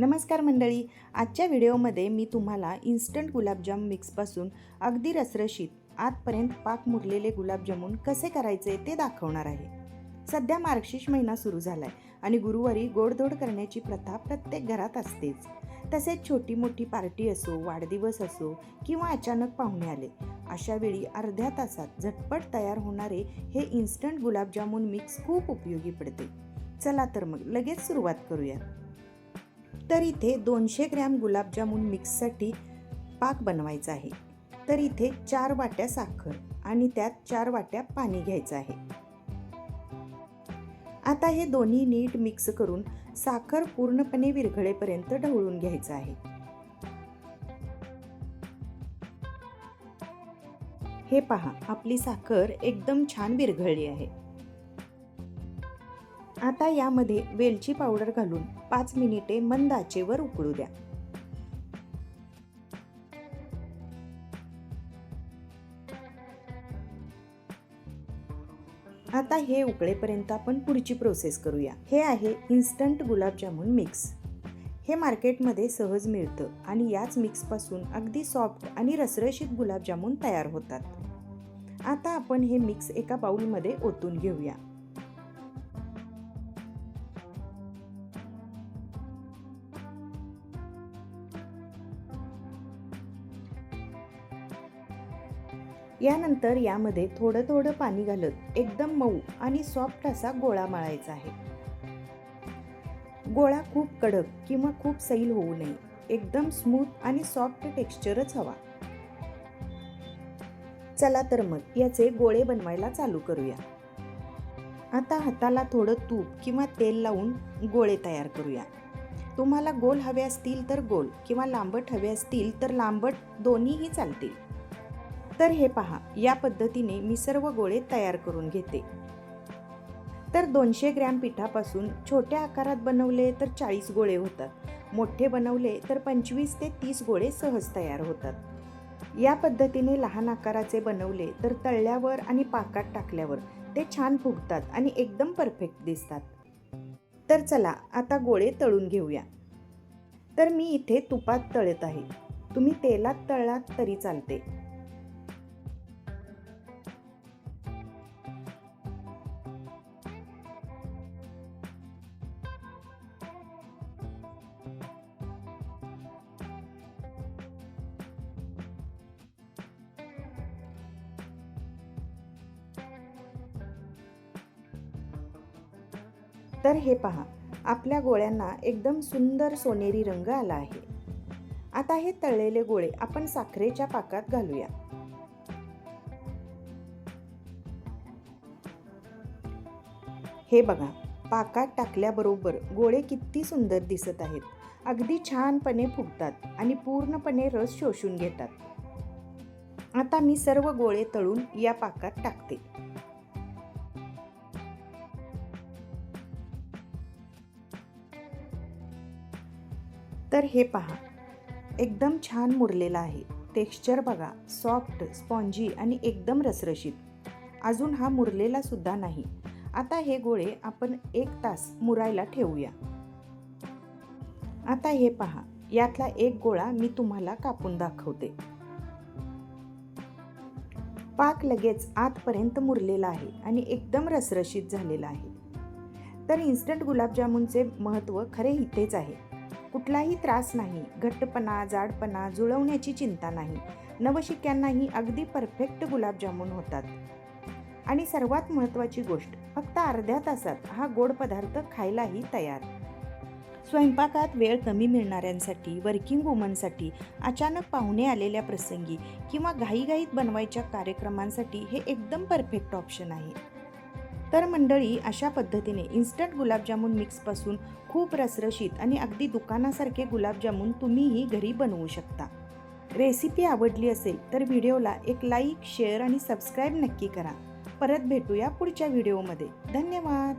नमस्कार मंडळी आजच्या व्हिडिओमध्ये मी तुम्हाला इन्स्टंट गुलाबजाम मिक्सपासून अगदी रसरशीत आतपर्यंत पाक मुरलेले गुलाबजामुन कसे करायचे ते दाखवणार आहे. सध्या मार्गशीर्ष महिना सुरू झाला आहे आणि गुरुवारी गोडधोड करण्याची प्रथा प्रत्येक घरात असतेच. तसेच छोटी मोठी पार्टी असो वाढदिवस असो किंवा अचानक पाहुणे आले अशा वेळी अर्ध्या तासात झटपट तयार होणारे हे इन्स्टंट गुलाबजामुन मिक्स खूप उपयोगी पडते. चला तर मग लगेच सुरुवात करूया तर इथे दोनशे ग्रॅम गुलाबजामुन मिक्ससाठी पाक बनवायचा आहे. तर इथे चार वाट्या साखर आणि त्यात चार वाट्या पाणी घ्यायचं आहे. आता हे दोन्ही नीट मिक्स करून साखर पूर्णपणे विरघळेपर्यंत ढवळून घ्यायचं आहे. हे पहा आपली साखर एकदम छान विरघळली आहे. आता यामध्ये वेलची पावडर घालून पाच मिनिटे मंद आचेवर उकळू द्या. आता हे उकळेपर्यंत आपण पुढची प्रोसेस करूया. हे आहे इन्स्टंट गुलाबजामुन मिक्स हे मार्केटमध्ये सहज मिळतं आणि याच मिक्सपासून अगदी सॉफ्ट आणि रसरशीत गुलाबजामुन तयार होतात. आता आपण हे मिक्स एका बाऊलमध्ये ओतून घेऊया. यानंतर यामध्ये थोडं थोडं पाणी घालत एकदम मऊ आणि सॉफ्ट असा गोळा मळायचा आहे. गोळा खूप कडक किंवा खूप सैल होऊ नये. एकदम स्मूथ आणि सॉफ्ट टेक्स्चरच हवा. चला तर मग याचे गोळे बनवायला चालू करूया. आता हाताला थोडं तूप किंवा तेल लावून गोळे तयार करूया. तुम्हाला गोल हवे असतील तर गोल किंवा लांबट हवे असतील तर लांबट दोन्हीही चालतील. तर हे पहा या पद्धतीने मी सर्व गोळे तयार करून घेते. तर दोनशे ग्रॅम पिठापासून छोट्या आकारात बनवले तर चाळीस गोळे होतात. मोठे बनवले तर पंचवीस ते तीस गोळे सहज तयार होतात. या पद्धतीने लहान आकाराचे बनवले तर तळल्यावर आणि पाकात टाकल्यावर ते छान फुगतात आणि एकदम परफेक्ट दिसतात. तर चला आता गोळे तळून घेऊया. तर मी इथे तुपात तळत आहे. तुम्ही तेलात तळलात तरी चालते. तर हे पहा आपल्या गोळ्यांना एकदम सुंदर सोनेरी रंग आला आहे. आता हे तळलेले गोळे आपण साखरेच्या पाकात घालूया. हे बघा पाकात टाकल्याबरोबर गोळे किती सुंदर दिसत आहेत. अगदी छानपणे फुगतात आणि पूर्णपणे रस शोषून घेतात. आता मी सर्व गोळे तळून या पाकात टाकते. तर हे पहा. एकदम छान मुरलेलं आहे. टेक्स्चर बघा. सॉफ्ट स्पॉन्जी आणि एकदम रसरशीत. अजून हा मुरलेला सुद्धा नाही. आता हे गोळे आपण एक तास मुरायला ठेवूया. आता हे पहा. यातला एक गोळा मी तुम्हाला कापून दाखवते. पाक लगेच आतपर्यंत मुरलेला आहे आणि एकदम रसरशीत झालेला आहे. तर इन्स्टंट गुलाबजामुनचे महत्त्व खरे इथेच आहे. कुठलाही त्रास नाही घट्टपणा जाडपणा जुळवण्याची चिंता नाही. नवशिक्यांनाही अगदी परफेक्ट गुलाबजामुन होतात. आणि सर्वात महत्त्वाची गोष्ट फक्त अर्ध्या तासात हा गोड पदार्थ खायलाही तयार. स्वयंपाकात वेळ कमी मिळणाऱ्यांसाठी वर्किंग वुमनसाठी अचानक पाहुणे आलेल्या प्रसंगी किंवा घाईघाईत बनवायच्या कार्यक्रमांसाठी हे एकदम परफेक्ट ऑप्शन आहे. तर मंडळी अशा पद्धतीने इन्स्टंट गुलाबजामुन मिक्सपासून खूप रसरशीत आणि अगदी दुकानासारखे गुलाबजामुन तुम्हीही घरी बनवू शकता. रेसिपी आवडली असेल तर व्हिडिओला एक लाईक शेअर आणि सबस्क्राईब नक्की करा. परत भेटूया पुढच्या व्हिडिओमध्ये. धन्यवाद!